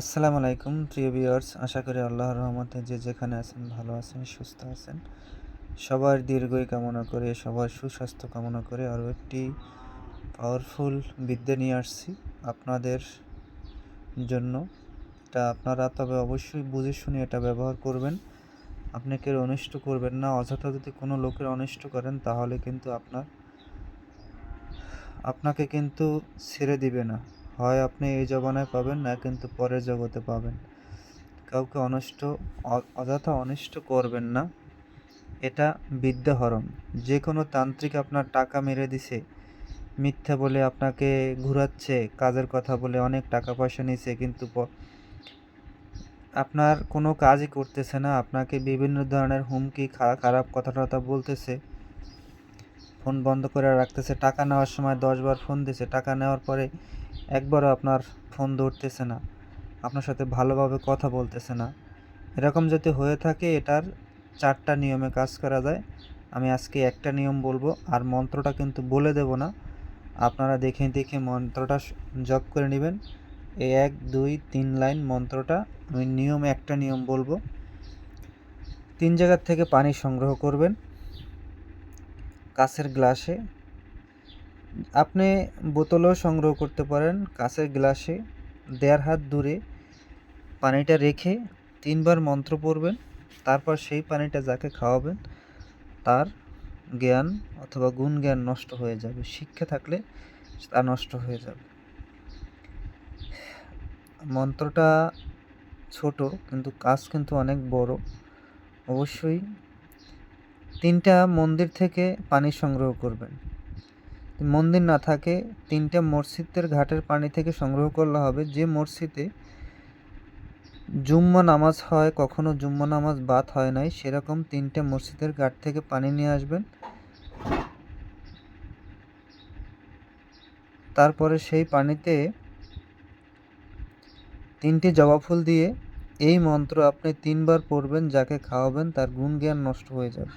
আসসালামু আলাইকুম, প্রিয় ভিউয়ার্স। আশা করি আল্লাহর রহমতে যে যেখানে আছেন, ভালো আছেন, সুস্থ আছেন। সবার দীর্ঘই কামনা করে, সবার সুস্বাস্থ্য কামনা করে আরও একটি পাওয়ারফুল বিদ্যা নিয়ে আসছি আপনাদের জন্য। এটা আপনারা তবে অবশ্যই বুঝে শুনে এটা ব্যবহার করবেন। আপনি কেউ অনিষ্ট করবেন না, অযথা যদি কোনো লোকের অনিষ্ট করেন, তাহলে কিন্তু আপনার, আপনাকে কিন্তু ছেড়ে দিবে না। হয় আপনি এই জগনায় পাবেন না, কিন্তু পরের জগতে পাবেন। কাউকে অনিষ্ট অযথা অনিষ্ট করবেন না। এটা বিদ্যাহরণ। যে কোনো তান্ত্রিক আপনার টাকা মেরে দিছে, মিথ্যা বলে আপনাকে ঘুরাচ্ছে, কাজের কথা বলে অনেক টাকা পয়সা নিছে, কিন্তু আপনার কোনো কাজই করতেছে না, আপনাকে বিভিন্ন ধরনের হুমকি খারাপ কথা টথা বলতেছে, ফোন বন্ধ করে রাখতেছে, টাকা নেওয়ার সময় দশবার ফোন দিছে, টাকা নেওয়ার পরে একবারও আপনার ফোন ধরতেছে না, আপনার সাথে ভালোভাবে কথা বলতেছে না। এরকম যদি হয়ে থাকে এটার চারটা নিয়মে কাজ করা যায়। আমি আজকে একটা নিয়ম বলব, আর মন্ত্রটা কিন্তু বলে দেব না। আপনারা দেখে দেখে মন্ত্রটা জপ করে নেবেন। এই এক, দুই, তিন লাইন মন্ত্রটা আমি নিয়ম একটা নিয়ম বলব। তিন জায়গার থেকে পানি সংগ্রহ করবেন। কাছের গ্লাসে আপনি বোতলেও সংগ্রহ করতে পারেন কাঁচের গ্লাসে। দেড় হাত দূরে পানিটা রেখে তিনবার মন্ত্র পড়বেন, তারপর সেই পানিটা যাকে খাওয়াবেন, তার জ্ঞান অথবা গুণ জ্ঞান নষ্ট হয়ে যাবে, শিক্ষা থাকলে তা নষ্ট হয়ে যাবে। মন্ত্রটা ছোট, কিন্তু কাজ কিন্তু অনেক বড়। অবশ্যই তিনটা মন্দির থেকে পানি সংগ্রহ করবেন। মন্দির না থাকে, তিনটে মসজিদের ঘাটের পানি থেকে সংগ্রহ করলে হবে। যে মসজিদে জুম্মা নামাজ হয়, কখনো জুম্মা নামাজ বাদ হয় নাই, সেরকম তিনটে মসজিদের ঘাট থেকে পানি নিয়ে আসবেন। তারপরে সেই পানিতে তিনটি জবা ফুল দিয়ে এই মন্ত্র আপনি তিনবার পড়বেন, যাকে খাওয়াবেন, তার গুণ জ্ঞান নষ্ট হয়ে যাবে।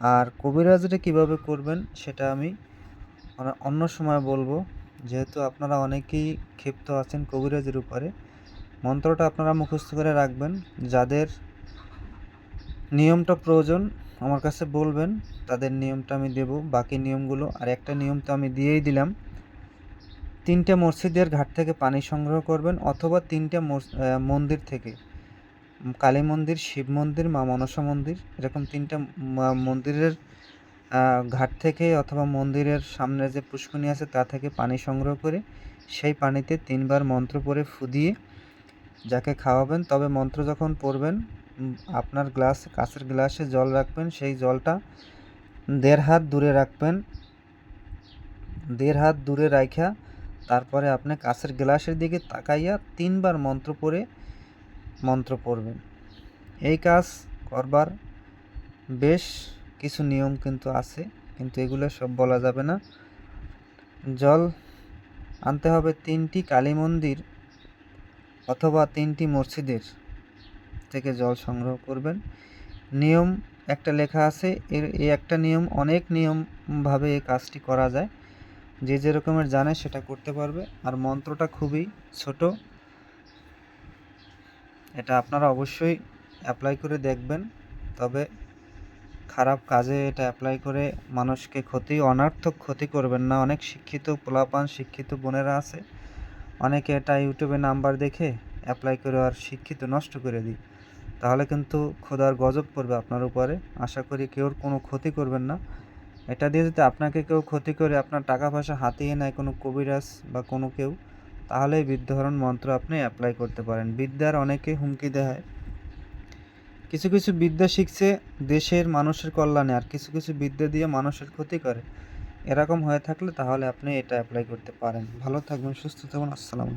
আর কবিরাজটা কীভাবে করবেন, সেটা আমি অন্য সময় বলব, যেহেতু আপনারা অনেকেই ক্ষিপ্ত আছেন কবিরাজের উপরে, মন্ত্রটা আপনারা মুখস্থ করে রাখবেন। যাদের নিয়মটা প্রয়োজন, আমার কাছে বলবেন, তাদের নিয়মটা আমি দেব। বাকি নিয়মগুলো, আর একটা নিয়ম তো আমি দিয়েই দিলাম। তিনটে মসজিদের ঘাট থেকে পানি সংগ্রহ করবেন, অথবা তিনটে মন্দির থেকে। কালী মন্দির, শিব মন্দির, মা মনসা মন্দির, এরকম তিনটা মন্দিরের ঘাট থেকে অথবা মন্দিরের সামনে যে পুষ্করণী আছে তা থেকে পানি সংগ্রহ করে সেই পানিতে তিনবার মন্ত্র পড়ে ফুদিয়ে যাকে খাওয়াবেন। তবে মন্ত্র যখন পড়বেন আপনার গ্লাস, কাঁচের গ্লাসে জল রাখবেন। সেই জলটা দেড় হাত দূরে রাখবেন। দেড় হাত দূরে রাখা তারপরে আপনি কাঁচের গ্লাসের দিকে তাকাইয়া তিনবার মন্ত্র পড়ে মন্ত্র পড়বেন। এই কাজ করবার বেশ কিছু নিয়ম কিন্তু আছে, কিন্তু এগুলো সব বলা যাবে না। জল আনতে হবে তিনটি কালী মন্দির অথবা তিনটি মসজিদের থেকে জল সংগ্রহ করবেন। নিয়ম একটা লেখা আছে, এর এই একটা নিয়ম অনেক নিয়মভাবে এই কাজটি করা যায়। যে যে রকমের জানে সেটা করতে পারবে। আর মন্ত্রটা খুবই ছোট। এটা আপনারা অবশ্যই অ্যাপ্লাই করে দেখবেন। তবে খারাপ কাজে এটা অ্যাপ্লাই করে মানুষকে ক্ষতি, অনার্থক ক্ষতি করবেন না। অনেক শিক্ষিত, পোলাপান শিক্ষিত বোনেরা আছে। অনেকে এটা ইউটিউবে নাম্বার দেখে অ্যাপ্লাই করে আর শিক্ষিত নষ্ট করে দিই তাহলে কিন্তু খোদার গজব পড়বে আপনার উপরে। আশা করি কেউর কোনো ক্ষতি করবেন না। এটা দিয়ে যদি আপনাকে কেউ ক্ষতি করে, আপনার টাকা পয়সা হাতিয়ে নেয় কোনো কবিরাজ বা কোনো কেউ তাহলে বিদ্যাহরণ মন্ত্র আপনি অ্যাপ্লাই করতে পারেন। বিদ্যার অনেকে হুমকি দেয়। কিছু কিছু বিদ্যা শিখছে দেশের মানুষের কল্যাণে আর কিছু কিছু বিদ্যা দিয়ে মানুষের ক্ষতি করে। এরকম হয়ে থাকলে তাহলে আপনি এটা অ্যাপ্লাই করতে পারেন। ভালো থাকবেন, সুস্থ থাকবেন, আসসালাম